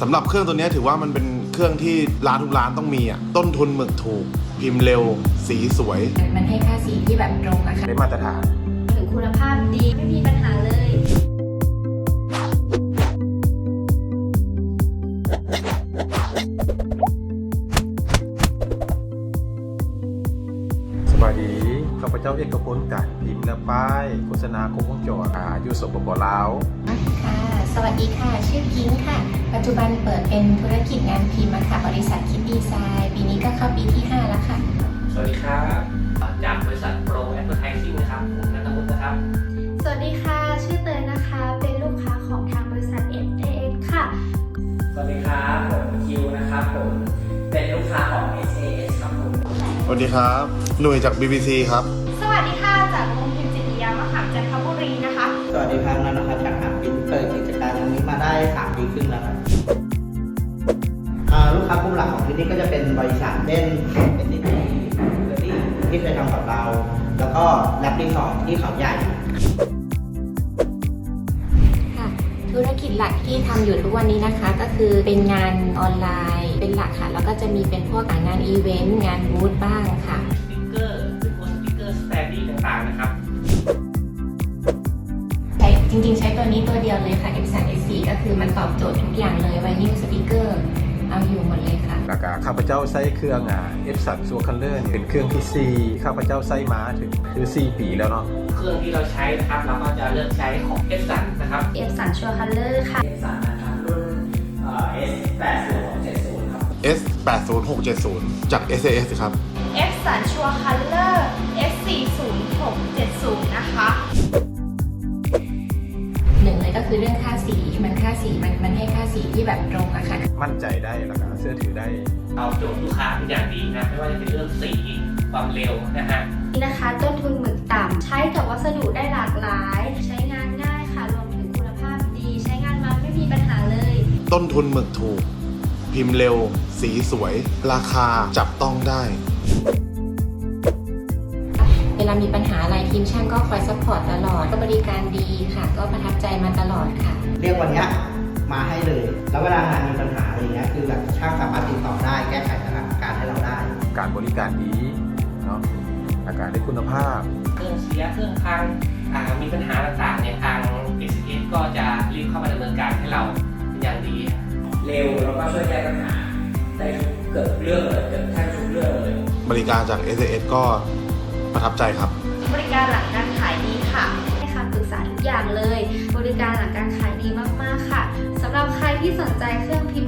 สำหรับเครื่องตัวเนี้ยถือว่ามันเป็นเครื่องที่ร้านทุกร้านต้องมีอะต้นทุนหมึกถูก พิมพ์เร็ว สีสวย มันให้ค่าสีที่แบบตรงอะค่ะได้มาตรฐานถึงคุณภาพดีไม่มีปัญหาเลย สวัสดีข้าพเจ้าเอกพลจากพิมพ์และป้ายโฆษณาครบวงจรอาอยู่สปปลาว ค่ะ สวัสดีค่ะ ชื่อพิงค์ค่ะปั จจุบันเปิดเป็นธุรกิจงานพิมพ์อะค่ะบริษัทคิดดีไซน์ปีนี้ก็เข้าปีที่ 5 แล้วค่ะ สวัสดีครับ จากบริษัทโปรแอดเวอร์ไทซิ่งนะครับผมนัทวุฒินะครับ สวัสดีค่ะ ชื่อเตยนะคะ เป็นลูกค้าของทางบริษัท SAS ค่ะ สวัสดีครับผมคิวนะครับผม เป็นลูกค้าของ SAS ครับผม สวัสดีครับ หน่วยจาก BBC ครับ สวัสดีค่ะ จากโรงพิมพ์จิตรยามหาจันทบุ รีนะคะ สวัสดีครับนันนะครับจากหางบินเปิดกิจการตรงนี้มาได้สามปีครึ่งแล้วครับอ่าลูกค้ากลุ่มหลักของที่นี่ก็จะเป็นบริษัทเช่นเป็นนิติเรดี้ที่เคยทำกับเรา แล้วก็แลบรีสอร์ทที่เขาใหญ่ค่ะธุรกิจหลักที่ทำอยู่ทุกวันนี้นะคะ ก็คือเป็นงานออนไลน์เป็นหลักค่ะ แล้วก็จะมีเป็นพวกงานอีเวนต์งานบูธบ้างค่ะ นเลยค่ะ M3 S4 ก็คือมันตอบโจทย์ทุกอย่างเลยไวนิลสติกเกอร์เอาอยู่หมดเลยค่ะแล้วก็ข้าพเจ้าใช้เครื่องอะ F3 ซัวคัลเลอร์เป็นเครื่องที่ 4 ข้าพเจ้าใช้มาถึงคือ 4 ปีแล้วเนาะ เครื่องที่เราใช้นะครับเราก็จะเลือกใช้ของ F3 นะครับ F3 ซัวคัลเลอร์ค่ะ F3 นะครับรุ่นเอ่อ S80670 ครับ S80670 จาก SAS ครับ F3 ซัวคัลเลอร์ S406 สีมันมันให้ค่าสีที่แบบตรงอะค่ะ มั่นใจได้แล้วก็เชื่อถือได้ เอาโจทย์ลูกค้าเป็นอย่างดีนะ ไม่ว่าจะเป็นเรื่องสีความเร็วนะฮะ นี่นะคะ ต้นทุนหมึกต่ำใช้กับวัสดุได้หลากหลาย ใช้งานง่ายค่ะรวมถึงคุณภาพดี ใช้งานมาไม่มีปัญหาเลย ต้นทุนหมึกถูก พิมพ์เร็ว สีสวย ราคาจับต้องได้เว ลามีปัญหาอะไรทีมช่างก็คอยซัพพอร์ตตลอดก็บริการดีค่ะ ก็ประทับใจมาตลอดค่ะ เรียกวันเนี้ยมาให้เลย แล้วเวลางานมีปัญหาอะไรเงี้ยคือแบบช่างสามารถติดต่อได้แก้ไขสถานการณ์ให้เราได้ การบริการดีเนาะอาการได้คุณภาพ เครื่องเสียเครื่องพังอ่ามีปัญหาต่างๆเนี่ยทาง SAS ก็จะรีบเข้ามาดำเนินการให้เราเป็นอย่างดี เร็วแล้วก็ช่วยแก้ปัญหาได้ทุกเกิดเรื่องเลยเกิดแทบทุกเรื่องเลย บริการจาก SAS ก็ ประทับใจครับ บริการหลังการขายดีค่ะให้คำปรึกษาทุกอย่างเลย บริการหลังการขายดีมากๆค่ะสำหรับใครที่สนใจเครื่องพิมพ์